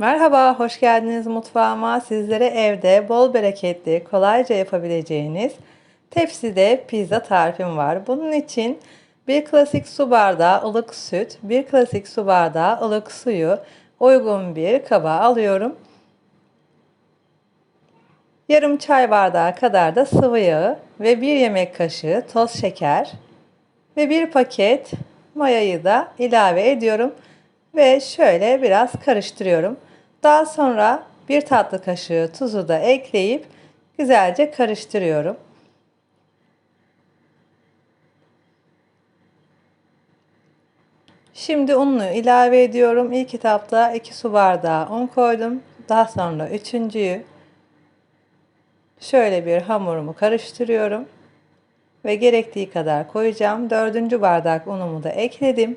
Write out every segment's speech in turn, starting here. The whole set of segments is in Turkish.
Merhaba, hoş geldiniz mutfağıma. Sizlere evde bol bereketli, kolayca yapabileceğiniz tepside pizza tarifim var. Bunun için bir klasik su bardağı ılık süt, bir klasik su bardağı ılık suyu uygun bir kaba alıyorum. Yarım çay bardağı kadar da sıvı yağı ve bir yemek kaşığı toz şeker ve bir paket mayayı da ilave ediyorum ve şöyle biraz karıştırıyorum. Daha sonra bir tatlı kaşığı tuzu da ekleyip güzelce karıştırıyorum. Şimdi ununu ilave ediyorum. İlk etapta 2 su bardağı un koydum. Daha sonra üçüncüyü şöyle bir hamurumu karıştırıyorum. Ve gerektiği kadar koyacağım. Dördüncü bardak unumu da ekledim.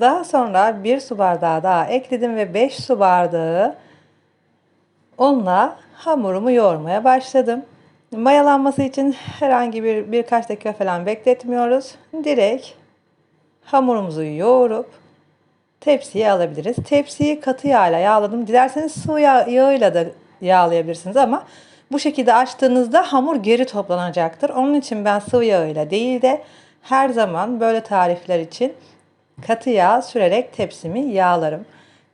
Daha sonra bir su bardağı daha ekledim ve 5 su bardağı unla hamurumu yoğurmaya başladım. Mayalanması için herhangi bir birkaç dakika falan bekletmiyoruz. Direkt hamurumuzu yoğurup tepsiye alabiliriz. Tepsiyi katı yağla yağladım. Dilerseniz sıvı yağ, yağıyla da yağlayabilirsiniz ama bu şekilde açtığınızda hamur geri toplanacaktır. Onun için ben sıvı yağıyla değil de her zaman böyle tarifler için katı yağ sürerek tepsimi yağlarım.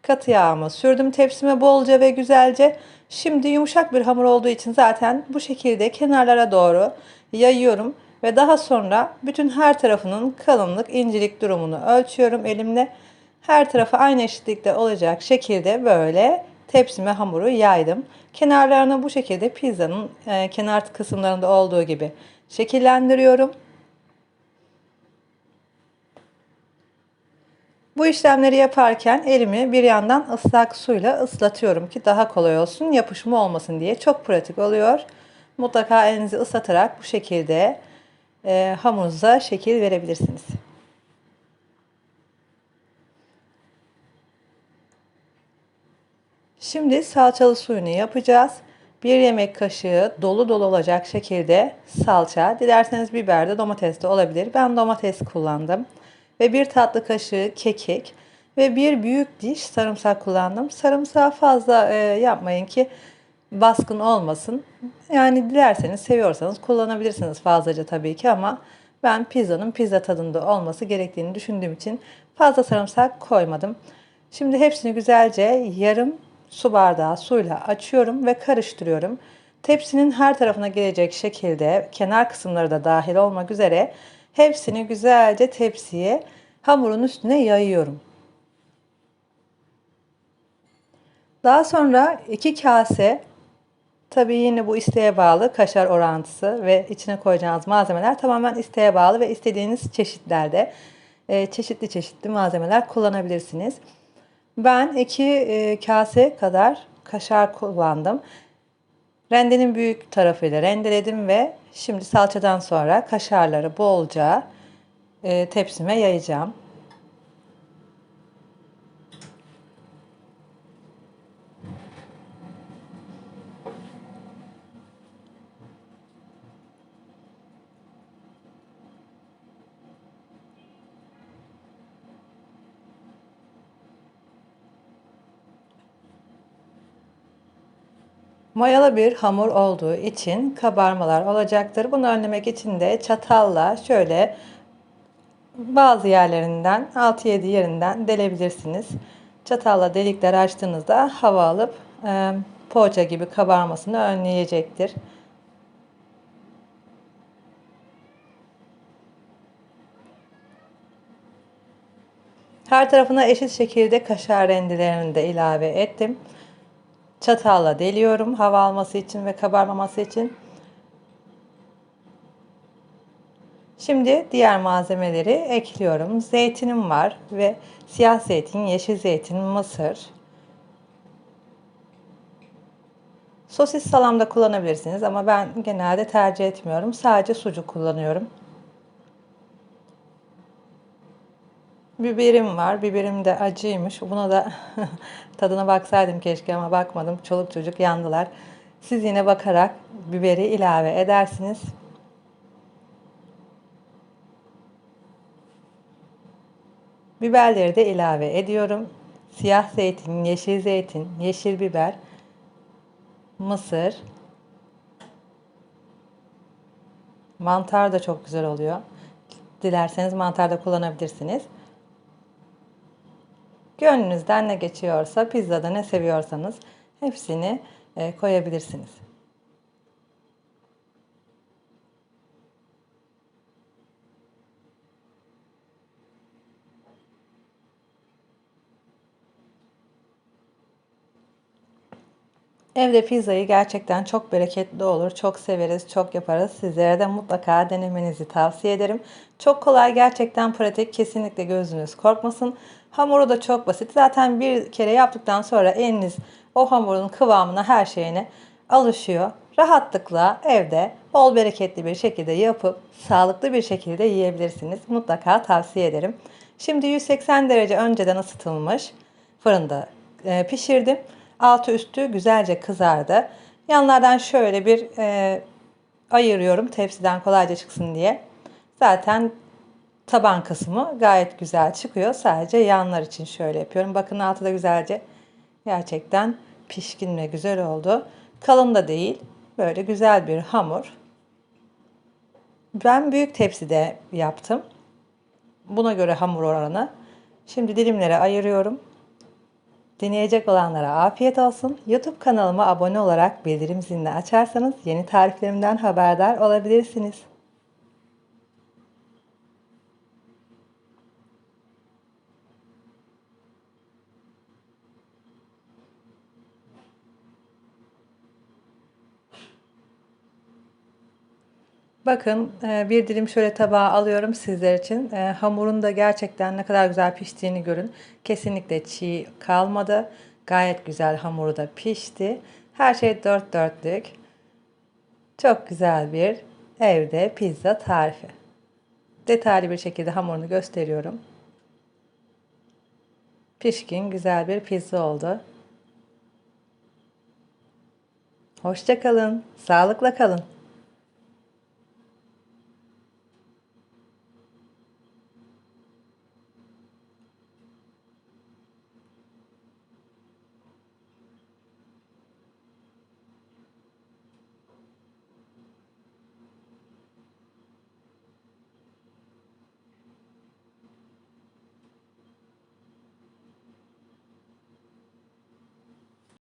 Katı yağımı sürdüm tepsime bolca ve güzelce. Şimdi yumuşak bir hamur olduğu için zaten bu şekilde kenarlara doğru yayıyorum ve daha sonra bütün her tarafının kalınlık, incelik durumunu ölçüyorum elimle. Her tarafı aynı eşitlikte olacak şekilde böyle tepsime hamuru yaydım. Kenarlarını bu şekilde pizzanın e, kenar kısımlarında olduğu gibi şekillendiriyorum. Bu işlemleri yaparken elimi bir yandan ıslak suyla ıslatıyorum ki daha kolay olsun, yapışma olmasın diye. Çok pratik oluyor. Mutlaka elinizi ıslatarak bu şekilde e, hamurunuza şekil verebilirsiniz. Şimdi salçalı suyunu yapacağız. Bir yemek kaşığı dolu dolu olacak şekilde salça. Dilerseniz biber de domates de olabilir. Ben domates kullandım. Ve bir tatlı kaşığı kekik ve bir büyük diş sarımsak kullandım. Sarımsağı fazla e, yapmayın ki baskın olmasın. Yani dilerseniz seviyorsanız kullanabilirsiniz fazlaca tabii ki ama ben pizzanın pizza tadında olması gerektiğini düşündüğüm için fazla sarımsak koymadım. Şimdi hepsini güzelce yarım su bardağı suyla açıyorum ve karıştırıyorum. Tepsinin her tarafına gelecek şekilde kenar kısımları da dahil olmak üzere hepsini güzelce tepsiye hamurun üstüne yayıyorum. Daha sonra iki kase tabii yine bu isteğe bağlı kaşar orantısı ve içine koyacağınız malzemeler tamamen isteğe bağlı ve istediğiniz çeşitlerde e, çeşitli çeşitli malzemeler kullanabilirsiniz. Ben iki e, kase kadar kaşar kullandım. Rendenin büyük tarafıyla rendeledim ve şimdi salçadan sonra kaşarları bolca e, tepsime yayacağım. Mayalı bir hamur olduğu için kabarmalar olacaktır. Bunu önlemek için de çatalla şöyle bazı yerlerinden 6-7 yerinden delebilirsiniz. Çatalla delikler açtığınızda hava alıp e, poğaça gibi kabarmasını önleyecektir. Her tarafına eşit şekilde kaşar rendelerini de ilave ettim. Çatalla deliyorum hava alması için ve kabarmaması için. Şimdi diğer malzemeleri ekliyorum. Zeytinim var ve siyah zeytin, yeşil zeytin, mısır. Sosis salamda kullanabilirsiniz ama ben genelde tercih etmiyorum. Sadece sucuk kullanıyorum. Biberim var. Biberim de acıymış. Buna da tadına baksaydım keşke ama bakmadım. Çoluk çocuk yandılar. Siz yine bakarak biberi ilave edersiniz. Biberleri de ilave ediyorum. siyah zeytin, yeşil zeytin, yeşil biber, mısır, mantar da çok güzel oluyor. Dilerseniz mantar da kullanabilirsiniz. Gönlünüzden ne geçiyorsa, pizzada ne seviyorsanız hepsini e, koyabilirsiniz. Evde pizzayı gerçekten çok bereketli olur. Çok severiz, çok yaparız. Sizlere de mutlaka denemenizi tavsiye ederim. Çok kolay, gerçekten pratik. Kesinlikle gözünüz korkmasın. Hamuru da çok basit. Zaten bir kere yaptıktan sonra eliniz o hamurun kıvamına, her şeyine alışıyor. Rahatlıkla evde bol bereketli bir şekilde yapıp sağlıklı bir şekilde yiyebilirsiniz. Mutlaka tavsiye ederim. Şimdi 180 derece önceden ısıtılmış fırında e, pişirdim. Altı üstü güzelce kızardı. Yanlardan şöyle bir e, ayırıyorum tepsiden kolayca çıksın diye. Zaten taban kısmı gayet güzel çıkıyor. Sadece yanlar için şöyle yapıyorum. Bakın altı da güzelce gerçekten pişkin ve güzel oldu. Kalın da değil. Böyle güzel bir hamur. Ben büyük tepside yaptım. Buna göre hamur oranı. Şimdi dilimlere ayırıyorum. Deneyecek olanlara afiyet olsun. YouTube kanalıma abone olarak bildirim zilini açarsanız yeni tariflerimden haberdar olabilirsiniz. Bakın e, bir dilim şöyle tabağa alıyorum sizler için. E, hamurun da gerçekten ne kadar güzel piştiğini görün. Kesinlikle çiğ kalmadı. Gayet güzel hamuru da pişti. Her şey dört dörtlük. Çok güzel bir evde pizza tarifi. Detaylı bir şekilde hamurunu gösteriyorum. Pişkin güzel bir pizza oldu. Hoşça kalın. Sağlıkla kalın.